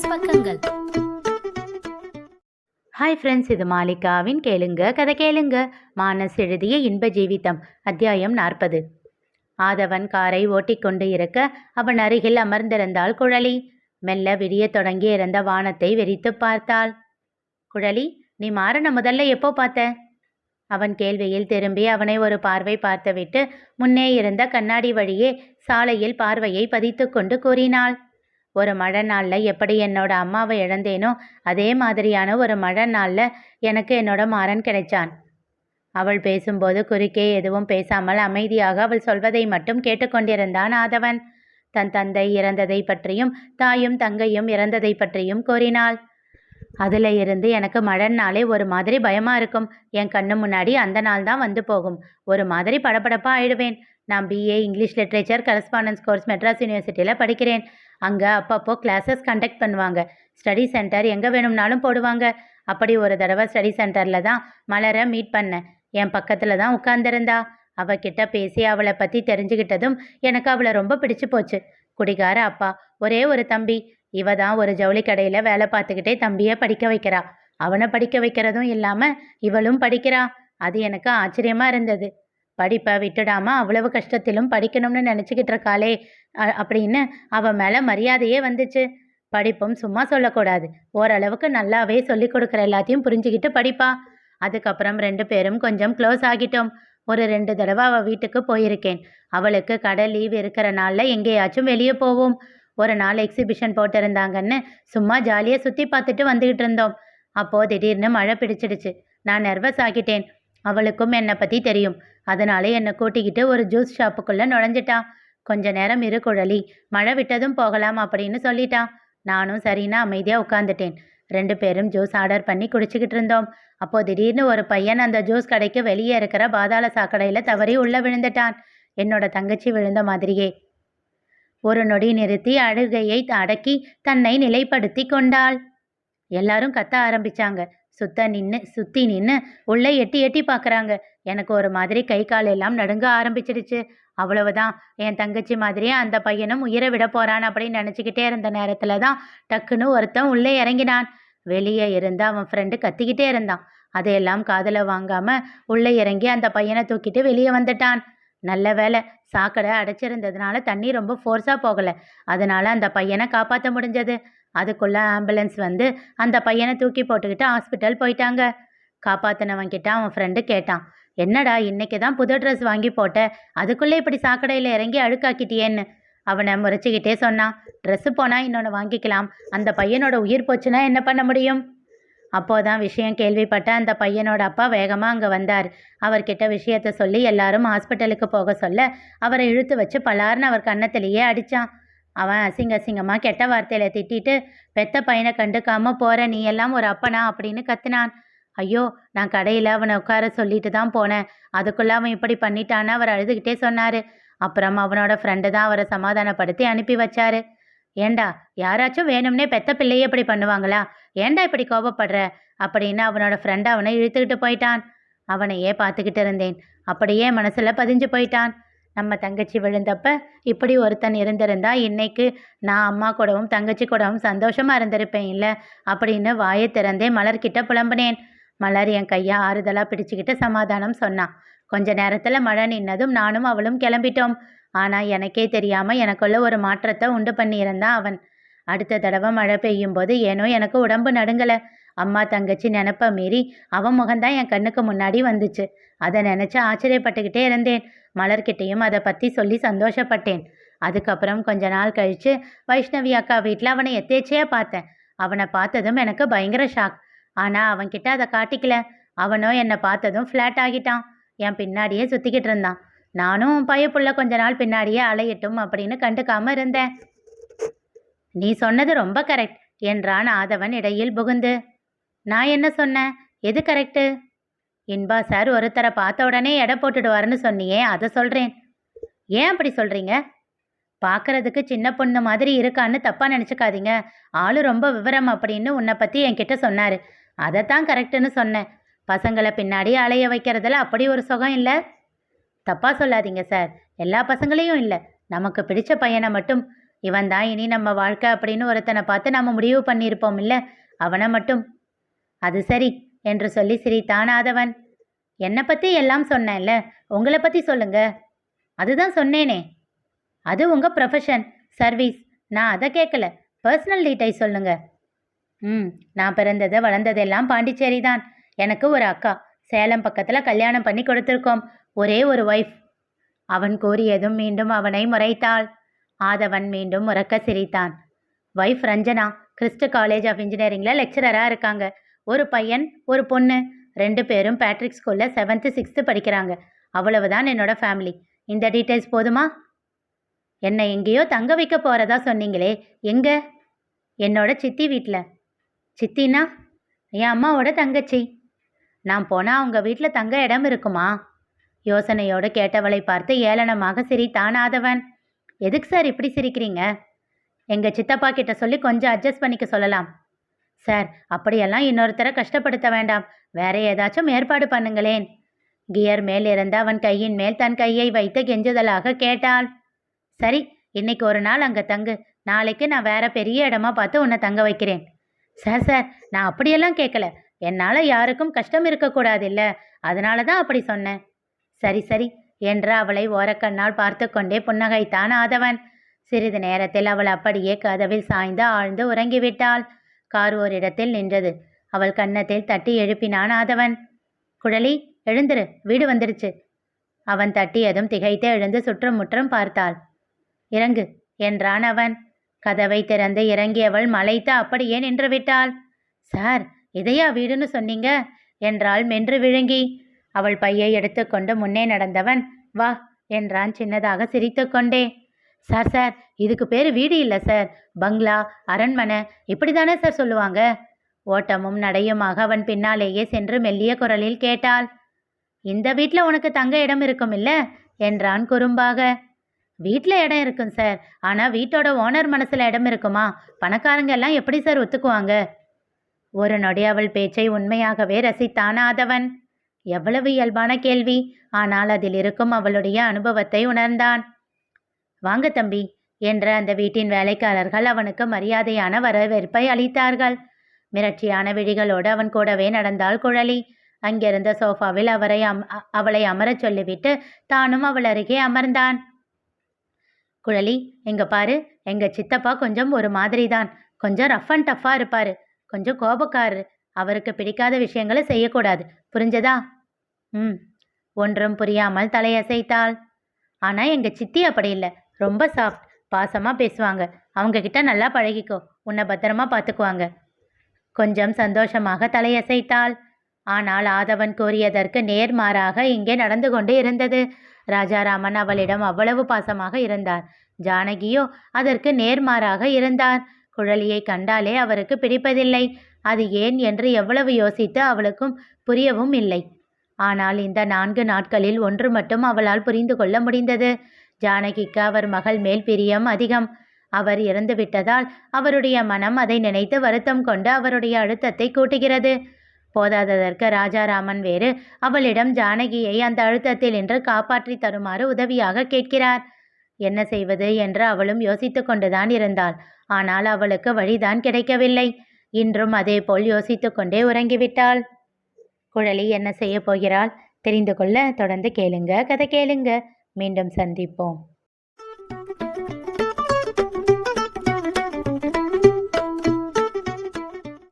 Business பக்கங்கள். Hi friends இது மாலிகாவின் கேளுங்க கதை கேளுங்க. மானஸ் எழுதிய இன்ப ஜீவிதம் அத்தியாயம் நாற்பது. ஆதவன் காரை ஓட்டிக்கொண்டு இருக்க அவன் அருகில் அமர்ந்திருந்தாள் குழலி. மெல்ல விடிய தொடங்கி இருந்த வானத்தை வெறித்து பார்த்தாள். குழலி நீ மாறன முதல்ல எப்போ பார்த்த? அவன் கேள்வியில் திரும்பி அவனை ஒரு பார்வை பார்த்துவிட்டு முன்னே இருந்த கண்ணாடி வழியே சாலையில் பார்வையை பதித்து கொண்டு கூறினாள். ஒரு மழை நாளில் எப்படி என்னோட அம்மாவை இழந்தேனோ அதே மாதிரியான ஒரு மழை நாளில் எனக்கு என்னோட மாறன் கிடைச்சான். அவள் பேசும்போது குறுக்கே எதுவும் பேசாமல் அமைதியாக அவள் சொல்வதை மட்டும் கேட்டுக்கொண்டிருந்தான் ஆதவன். தன் தந்தை இறந்ததை பற்றியும் தாயும் தங்கையும் இறந்ததை பற்றியும் கூறினாள். அதில் இருந்து எனக்கு மழை நாளே ஒரு மாதிரி பயமாக இருக்கும். என் கண்ணு முன்னாடி அந்த நாள் தான் வந்து போகும். ஒரு மாதிரி படபடப்பாக ஆயிடுவேன். நான் BA English literature correspondence course Madras யூனிவர்சிட்டியில் படிக்கிறேன். அங்கே அப்பப்போ கிளாஸஸ் கண்டக்ட் பண்ணுவாங்க. ஸ்டடி சென்டர் எங்கே வேணும்னாலும் போடுவாங்க. அப்படி ஒரு தடவை ஸ்டடி சென்டரில் தான் மலரை மீட் பண்ணேன். என் பக்கத்தில் தான் உட்கார்ந்திருந்தா. அவகிட்ட பேசி அவளை பற்றி தெரிஞ்சுக்கிட்டதும் எனக்கு அவளை ரொம்ப பிடிச்சு போச்சு. குடிகார அப்பா ஒரே ஒரு தம்பி. இவ தான் ஒரு ஜவுளி கடையில் வேலை பார்த்துக்கிட்டே தம்பியை படிக்க வைக்கிறா. அவனை படிக்க வைக்கிறதும் இல்லாமல் இவளும் படிக்கிறா. அது எனக்கு ஆச்சரியமாக இருந்தது. படிப்பை விட்டுடாம அவ்வளவு கஷ்டத்திலும் படிக்கணும்னு நினச்சிக்கிட்டு இருக்காளே அப்படின்னு அவள் மேலே மரியாதையே வந்துச்சு. படிப்பும் சும்மா சொல்லக்கூடாது. ஓரளவுக்கு நல்லாவே சொல்லி கொடுக்குற எல்லாத்தையும் புரிஞ்சுக்கிட்டு படிப்பா. அதுக்கப்புறம் ரெண்டு பேரும் கொஞ்சம் க்ளோஸ் ஆகிட்டோம். ஒரு ரெண்டு தடவை அவள் வீட்டுக்கு போயிருக்கேன். அவளுக்கு கடை லீவ் இருக்கிற நாளில் எங்கேயாச்சும் வெளியே போவோம். ஒரு நாள் எக்ஸிபிஷன் போட்டிருந்தாங்கன்னு சும்மா ஜாலியாக சுற்றி பார்த்துட்டு வந்துக்கிட்டு இருந்தோம். அப்போது திடீர்னு மழை பிடிச்சிடுச்சு. நான் நர்வஸ் ஆகிட்டேன். அவளுக்கும் என்னை பற்றி தெரியும். அதனால என்னை கூட்டிக்கிட்டு ஒரு ஜூஸ் ஷாப்புக்குள்ளே நுழைஞ்சிட்டா கொஞ்ச நேரம் இரு குழலி மழை விட்டதும் போகலாம் அப்படின்னு சொல்லிட்டா நானும் சரின்னு அமைதியாக உட்காந்துட்டேன் ரெண்டு பேரும் ஜூஸ் ஆர்டர் பண்ணி குடிச்சிக்கிட்டு இருந்தோம். அப்போ திடீர்னு ஒரு பையன் அந்த ஜூஸ் கடைக்கு வெளியே இருக்கிற பாதாள சாக்கடையில் தவறி உள்ளே விழுந்துட்டான். என்னோட தங்கச்சி விழுந்த மாதிரியே. ஒரு நொடி நிறுத்தி அழுகையை அடக்கி தன்னை நிலைப்படுத்தி கொண்டாள். எல்லாரும் கத்த ஆரம்பிச்சாங்க. சுத்த நின்று சுற்றி நின்று உள்ளே எட்டி எட்டி பார்க்குறாங்க. எனக்கு ஒரு மாதிரி கை கால் எல்லாம் நடுங்க ஆரம்பிச்சிடுச்சு. அவ்வளவுதான். என் தங்கச்சி மாதிரியே அந்த பையனும் உயிரை விட போகிறான் அப்படின்னு நினச்சிக்கிட்டே இருந்த நேரத்தில் தான் டக்குன்னு ஒருத்தன் உள்ளே இறங்கினான். வெளியே இருந்து அவன் ஃப்ரெண்டு கத்திக்கிட்டே இருந்தான். அதையெல்லாம் காதில் வாங்காமல் உள்ளே இறங்கி அந்த பையனை தூக்கிட்டு வெளியே வந்துட்டான். நல்ல வேலை சாக்கடை அடைச்சிருந்ததுனால தண்ணி ரொம்ப ஃபோர்ஸாக போகலை. அதனால் அந்த பையனை காப்பாற்ற முடிஞ்சது. அதுக்குள்ள ஆம்புலன்ஸ் வந்து அந்த பையனை தூக்கி போட்டுக்கிட்டு ஹாஸ்பிட்டல் போயிட்டாங்க. காப்பாற்றினவன் கிட்ட அவன் ஃப்ரெண்டு கேட்டான் என்னடா இன்னைக்கு தான் புது ட்ரெஸ் வாங்கி போட்ட? அதுக்குள்ளே இப்படி சாக்கடையில் இறங்கி அழுக்காக்கிட்டியேன்னு? அவனை முறைச்சிக்கிட்டே சொன்னான் ட்ரெஸ்ஸு போனால் இன்னொன்று வாங்கிக்கலாம். அந்த பையனோட உயிர் போச்சுன்னா என்ன பண்ண முடியும்? அப்போதான் விஷயம் கேள்விப்பட்ட அந்த பையனோட அப்பா வேகமாக அங்கே வந்தார். அவர்கிட்ட விஷயத்த சொல்லி எல்லாரும் ஹாஸ்பிட்டலுக்கு போக சொல்ல அவரை இழுத்து வச்சு பலார்னு அவர் கன்னத்திலேயே அடித்தான் அவன் அசிங்க அசிங்கமாக கெட்ட வார்த்தையில் திட்டிட்டு பெத்த பையனை கண்டுக்காம போகிற நீ எல்லாம் ஒரு அப்பனா? அப்படின்னு கத்துனான். ஐயோ நான் கடையில் அவனை உட்கார சொல்லிட்டு தான் போனேன். அதுக்குள்ளே அவன் இப்படி பண்ணிட்டான்னு அவர் அழுதுகிட்டே சொன்னார். அப்புறம் அவனோட ஃப்ரெண்டு தான் அவரை சமாதானப்படுத்தி அனுப்பி வச்சாரு. ஏண்டா யாராச்சும் வேணும்னே பெத்த பிள்ளையே இப்படி பண்ணுவாங்களா? ஏண்டா இப்படி கோபப்படுற? அப்படின்னு அவனோட ஃப்ரெண்ட் அவனை இழுத்துக்கிட்டு போயிட்டான். அவனையே பார்த்துக்கிட்டு இருந்தேன். அப்படியே மனசுல பதிஞ்சு போயிட்டான். நம்ம தங்கச்சி விழுந்தப்ப இப்படி ஒருத்தன் இருந்திருந்தா இன்னைக்கு நான் அம்மா கூடவும் தங்கச்சி கூடவும் சந்தோஷமா இருந்திருப்பேன் இல்லை? அப்படின்னு வாயை திறந்தே மலர்கிட்ட புலம்புனேன். மலர் என் கையை ஆறுதலாக பிடிச்சிக்கிட்டு சமாதானம் சொன்னான். கொஞ்ச நேரத்தில் மழை நின்னதும் நானும் அவளும் கிளம்பிட்டோம். ஆனால் எனக்கே தெரியாமல் எனக்குள்ள ஒரு மாற்றத்தை உண்டு பண்ணியிருந்தான் அவன். அடுத்த தடவை மழை பெய்யும் போது ஏனோ எனக்கு உடம்பு நடுங்கலை. அம்மா தங்கச்சி நினப்ப மீறி அவன் முகம்தான் என் கண்ணுக்கு முன்னாடி வந்துச்சு. அதை நினச்சி ஆச்சரியப்பட்டுக்கிட்டே இருந்தேன். மலர்கிட்டையும் அதை பற்றி சொல்லி சந்தோஷப்பட்டேன். அதுக்கப்புறம் கொஞ்ச நாள் கழித்து வைஷ்ணவி அக்கா வீட்டில் அவனை எத்தேச்சையாக பார்த்தேன். அவனை பார்த்ததும் எனக்கு பயங்கர ஷாக். ஆனால் அவன்கிட்ட அதை காட்டிக்கல. அவனோ என்னை பார்த்ததும் ஃப்ளாட் ஆகிட்டான். என் பின்னாடியே சுற்றிக்கிட்டு இருந்தான். நானும் பயப்புள்ள கொஞ்ச நாள் பின்னாடியே அலையட்டும் அப்படின்னு கண்டுக்காம இருந்தேன். நீ சொன்னது ரொம்ப கரெக்ட் என்றான் ஆதவன் இடையில் புகுந்து. நான் என்ன சொன்னேன்? எது கரெக்டு இன்பா சார் ஒருத்தரை பார்த்த உடனே எடை போட்டுடுவாருன்னு சொன்னியே அதை சொல்கிறேன் ஏன் அப்படி சொல்கிறீங்க பார்க்கறதுக்கு சின்ன பொண்ணு மாதிரி இருக்கான்னு தப்பாக நினச்சிக்காதீங்க. ஆளு ரொம்ப விவரம் அப்படின்னு உன்னை பற்றி என்கிட்ட சொன்னார். அதைத்தான் கரெக்டுன்னு சொன்னேன். பசங்களை பின்னாடி அலைய வைக்கிறதுல அப்படி ஒரு சுகம் இல்லை. தப்பாக சொல்லாதீங்க சார் எல்லா பசங்களையும் இல்லை. நமக்கு பிடிச்ச பையனை மட்டும். இவன் தான் இனி நம்ம வாழ்க்கை அப்படின்னு ஒருத்தனை பார்த்து நம்ம முடிவு பண்ணியிருப்போம் இல்லை? அவனை மட்டும். அது சரி என்று சொல்லி சிரித்தான் ஆதவன். என்னை பற்றி எல்லாம் சொன்னேன்ல உங்களை பற்றி சொல்லுங்க. அதுதான் சொன்னேனே. அது உங்கள் ப்ரொஃபஷன் சர்வீஸ் நான் அதை கேட்கல. பர்சனல் டீட்டெயில் சொல்லுங்க. ம் நான் பிறந்தது வளர்ந்ததெல்லாம் பாண்டிச்சேரி தான் எனக்கு ஒரு அக்கா. சேலம் பக்கத்தில் கல்யாணம் பண்ணி கொடுத்துருக்கோம். ஒரே ஒரு ஒய்ஃப் அவன் கூறியதும் மீண்டும் அவனை முறைத்தாள். ஆதவன் மீண்டும் உறக்க சிரித்தான். Wife Ranjana Christ college of இன்ஜினியரிங்கில் லெக்சரராக இருக்காங்க. ஒரு பையன் ஒரு பொண்ணு. ரெண்டு பேரும் பேட்ரிக் ஸ்கூலில் செவன்த்து சிக்ஸ்த்து படிக்கிறாங்க. அவ்வளவுதான் என்னோட ஃபேமிலி இந்த டீட்டெயில்ஸ் போதுமா? என்னை எங்கேயோ தங்க வைக்க போகிறதா சொன்னீங்களே. எங்கே? என்னோட சித்தி வீட்டில் சித்தினா? என் அம்மாவோட தங்கச்சி. நான் போனால் அவங்க வீட்டில் தங்க இடம் இருக்குமா? யோசனையோடு கேட்டவளை பார்த்து ஏளனமாக சிரித்தான் ஆதவன் எதுக்கு சார் இப்படி சிரிக்கிறீங்க? எங்கள் சித்தப்பா கிட்ட சொல்லி கொஞ்சம் அட்ஜஸ்ட் பண்ணிக்க சொல்லலாம். சார் அப்படியெல்லாம் இன்னொருத்தரை கஷ்டப்படுத்த வேண்டாம். வேற ஏதாச்சும் ஏற்பாடு பண்ணுங்களேன். கியர் மேல் இருந்த அவன் கையின் மேல் தன் கையை வைத்து கெஞ்சுதலாக கேட்டாள். சரி இன்னைக்கு ஒரு நாள் அங்கே தங்கு. நாளைக்கு நான் வேற பெரிய இடமா பார்த்து உன்னை தங்க வைக்கிறேன். சார் சார் நான் அப்படியெல்லாம் கேட்கல என்னால் யாருக்கும் கஷ்டம் இருக்கக்கூடாதில்ல. அதனால தான் அப்படி சொன்னேன். சரி சரி என்று அவளை ஓரக்கண்ணால் பார்த்து கொண்டே புன்னகைத்தான் ஆதவன். சிறிது நேரத்தில் அவள் அப்படியே கதவில் சாய்ந்து ஆழ்ந்து உறங்கிவிட்டாள். கார் ஓரிடத்தில் நின்றது. அவள் கன்னத்தில் தட்டி எழுப்பினான் ஆதவன். குழலி எழுந்துரு வீடு வந்துருச்சு. அவன் தட்டியதும் திகைத்து எழுந்து சுற்றும் முற்றும் பார்த்தாள். இறங்கு என்றான் அவன். கதவை திறந்து இறங்கியவள் மலைத்து அப்படியே நின்று விட்டாள். சார் இதையா வீடுன்னு சொன்னீங்க? என்றாள் மென்று விழுங்கி. அவள் பையை எடுத்துக்கொண்டு முன்னே நடந்தவன் வா என்றான் சின்னதாக சிரித்துக்கொண்டே. சார் சார் இதுக்கு பேர் வீடு இல்லை சார். பங்களா அரண்மனை. இப்படி தானே சார் சொல்லுவாங்க? ஓட்டமும் நடையுமாக அவன் பின்னாலேயே சென்று மெல்லிய குரலில் கேட்டாள். இந்த வீட்டில் உனக்கு தங்க இடம் இருக்கும் இல்ல? என்றான் குறும்பாக. வீட்டில் இடம் இருக்கும் சார். ஆனால் வீட்டோட ஓனர் மனசில் இடம் இருக்குமா? பணக்காரங்க எல்லாம் எப்படி சார் ஒத்துக்குவாங்க? ஒரு நொடி அவள் பேச்சை உண்மையாகவே ரசித்தான் ஆதவன் எவ்வளவு இயல்பான கேள்வி. ஆனால் அதில் இருக்கும் அவளுடைய அனுபவத்தை உணர்ந்தான். வாங்க தம்பி என்ற அந்த வீட்டின் வேலைக்காரர்கள் அவனுக்கு மரியாதையான வரவேற்பை அளித்தார்கள். மிரட்சியான விழிகளோடு அவன் கூடவே நடந்தாள் குழலி. அங்கிருந்த சோஃபாவில் அவரை அம் அவளை அமரச் சொல்லிவிட்டு தானும் அவள் அருகே அமர்ந்தான். குழலி எங்க பாரு. எங்க சித்தப்பா கொஞ்சம் ஒரு மாதிரி தான் கொஞ்சம் ரஃப் அண்ட் டஃப்பாக இருப்பாரு. கொஞ்சம் கோபக்காரர். அவருக்கு பிடிக்காத விஷயங்களை செய்யக்கூடாது. புரிஞ்சதா? ம். ஒன்றும் புரியாமல் தலையசைத்தாள். ஆனால் எங்கள் சித்தி அப்படி இல்லை. ரொம்ப சாஃப்ட் பாசமாக பேசுவாங்க. அவங்க கிட்ட நல்லா பழகிக்கோ. உன்னை பத்திரமா பார்த்துக்குவாங்க கொஞ்சம் சந்தோஷமாக தலையசைத்தாள். ஆனால் ஆதவன் கூறியதற்கு நேர்மாறாக இங்கே நடந்து கொண்டு இருந்தது. ராஜாராமன் அவளிடம் அவ்வளவு பாசமாக இருந்தார். ஜானகியோ அதற்கு நேர்மாறாக இருந்தார். குழலியை கண்டாலே அவருக்கு பிடிப்பதில்லை. அது ஏன் என்று எவ்வளவு யோசித்து அவளுக்கும் புரியவும் இல்லை. ஆனால் இந்த நான்கு நாட்களில் ஒன்று மட்டும் அவளால் புரிந்து கொள்ள முடிந்தது. ஜானகிக்கு அவர் மகள் மேல் பிரியம் அதிகம். அவர் இறந்துவிட்டதால் அவருடைய மனம் அதை நினைத்து வருத்தம் கொண்டு அவருடைய அழுத்தத்தை கூட்டுகிறது. போதாததற்கு ராஜாராமன் வேறு அவளிடம் ஜானகியை அந்த அழுத்தத்தில் என்று காப்பாற்றி தருமாறு உதவியாக கேட்கிறார். என்ன செய்வது என்று அவளும் யோசித்து கொண்டுதான் இருந்தாள். ஆனால் அவளுக்கு வழிதான் கிடைக்கவில்லை. இன்றும் அதேபோல் யோசித்து கொண்டே உறங்கிவிட்டாள். குழலி என்ன செய்ய போகிறாள்? தெரிந்து கொள்ள தொடர்ந்து கேளுங்க. கதை கேளுங்க. மீண்டும் சந்திப்போம்.